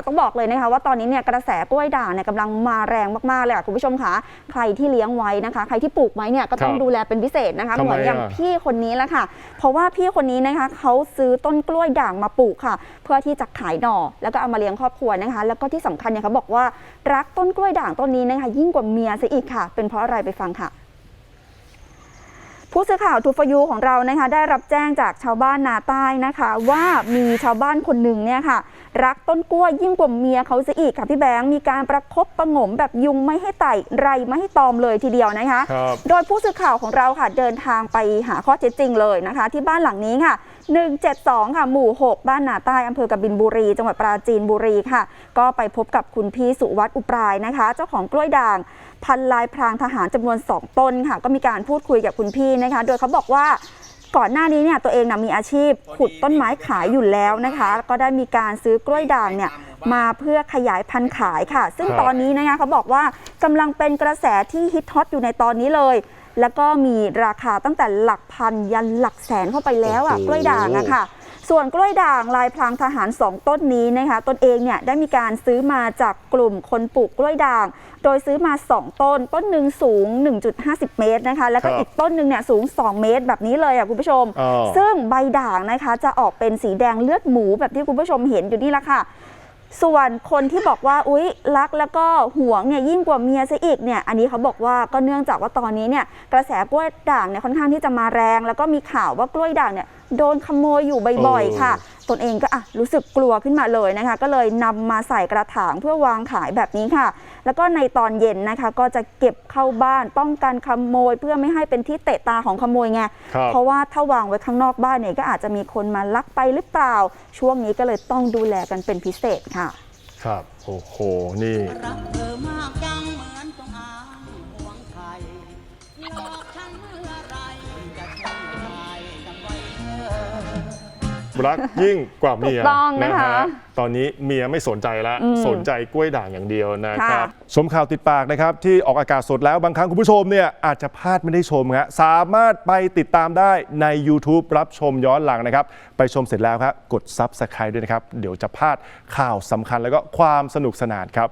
ค่ะต้องบอกเลยนะคะว่าตอนนี้เนี่ยกระแสกล้วยด่างเนี่ยกำลังมาแรงมากๆเลยค่ะคุณผู้ชมคะใครที่เลี้ยงไว้นะคะ ใครที่ปลูกไว้เนี่ยก็ต้องครับดูแลเป็นพิเศษนะคะทำไมเหมือนอย่างอะพี่คนนี้แหละค่ะ เพราะว่าพี่คนนี้นะคะเขาซื้อต้นกล้วยด่างมาปลูกค่ะ เพื่อที่จะขายหน่อ แล้วก็เอามาเลี้ยงครอบครัวนะคะ แล้วก็ที่สำคัญเนี่ยเขาบอกว่ารักต้นกล้วยด่างต้นนี้นะคะ ยิ่งกว่าเมียซะอีกค่ะ เป็นเพราะอะไรไปฟังค่ะ ผู้สื่อข่าวทูฟยูของเรานะคะได้รับแจ้งจากชาวบ้านนาใต้นะคะ ว่ามีชาวบ้านคนหนึ่งเนี่ยค่ะ รักต้นกล้วยยิ่งกว่าเมียเขาซะอีกค่ะพี่แบงค์มีการประคบประหงมแบบยุงไม่ให้ไต่ไรไม่ให้ตอมเลยทีเดียวนะคะครับโดยผู้สื่อข่าวของเราค่ะเดินทางไปหาข้อเท็จจริงเลยนะคะ ที่บ้านหลังนี้ค่ะ 172 ค่ะ หมู่ 6 บ้านนาใต้อำเภอกบินบุรี จังหวัดปราจีนบุรีค่ะ ก็ไปพบกับคุณพี่สุวัตอุปรายนะคะ เจ้าของกล้วยด่าง พันลายพรางทหารจำนวน 2 ต้นค่ะ ก็มีการพูดคุยกับคุณพี่นะคะ โดยเขาบอกว่าก่อนหน้านี้เนี่ยตัวเองนะมีอาชีพขุดต้นไม้ขายอยู่แล้วนะคะ ก็ได้มีการซื้อกล้วยด่างเนี่ยมาเพื่อขยายพันธุ์ขายค่ะ ซึ่งครับตอนนี้นะคะเขาบอกว่ากำลังเป็นกระแสที่ฮิตฮอตอยู่ในตอนนี้เลย แล้วก็มีราคาตั้งแต่หลักพันยันหลักแสนเข้าไปแล้วอะโอ้โหกล้วยด่างอะค่ะ ส่วนกล้วยด่างลายพรางทหาร 2 ต้นนี้นะคะตนเองเนี่ยได้มีการซื้อมาจากกลุ่มคนปลูกกล้วยด่าง โดยซื้อมา 2 ต้น ต้นหนึ่งสูง 1.50 เมตรนะคะ แล้วก็ครับอีกต้นหนึ่งเนี่ยสูง 2 เมตรแบบนี้เลยอะคุณผู้ชมอ๋อซึ่งใบด่างนะคะจะออกเป็นสีแดงเลือดหมูแบบที่คุณผู้ชมเห็นอยู่นี่แหละค่ะส่วนคนที่บอกว่าอุ๊ยรักแล้วก็หวงเนี่ยยิ่งกว่าเมียซะอีกเนี่ยอันนี้เขาบอกว่าก็เนื่องจากว่าตอนนี้เนี่ยกระแสกล้วยด่างเนี่ยค่อนข้างที่จะมาแรง แล้วก็มีข่าวว่ากล้วยด่างเนี่ย โดนขโมยอยู่บ่อยเออๆค่ะ ตนเองก็อะรู้สึกกลัวขึ้นมาเลยนะคะ ก็เลยนำมาใส่กระถางเพื่อวางขายแบบนี้ค่ะ แล้วก็ในตอนเย็นนะคะ ก็จะเก็บเข้าบ้านป้องกันขโมย เพื่อไม่ให้เป็นที่เตะตาของขโมยไงครับเพราะว่าถ้าวางไว้ข้างนอกบ้านเนี่ยก็อาจจะมีคนมาลักไปหรือเปล่า ช่วงนี้ก็เลยต้องดูแลกันเป็นพิเศษค่ะ ครับโอ้โหนี่รักเธอมากจังเหมือนต้องอ้างห่วงใครหลอกฉัน รักยิ่งกว่าเมียถูกต้องนะคะฮตอนนี้เมียไม่สนใจแล้วอืมสนใจกล้วยด่างอย่างเดียวนะครับค่ะชมข่าวติดปากนะครับ ที่ออกอากาศสดแล้วบางครั้งคุณผู้ชมเนี่ยอาจจะพลาดไม่ได้ชมฮะสามารถไปติดตามได้ใน YouTube รับชมย้อนหลังนะครับ ไปชมเสร็จแล้วครับกด Subscribe ด้วยนะครับ เดี๋ยวจะพลาดข่าวสำคัญแล้วก็ความสนุกสนานครับ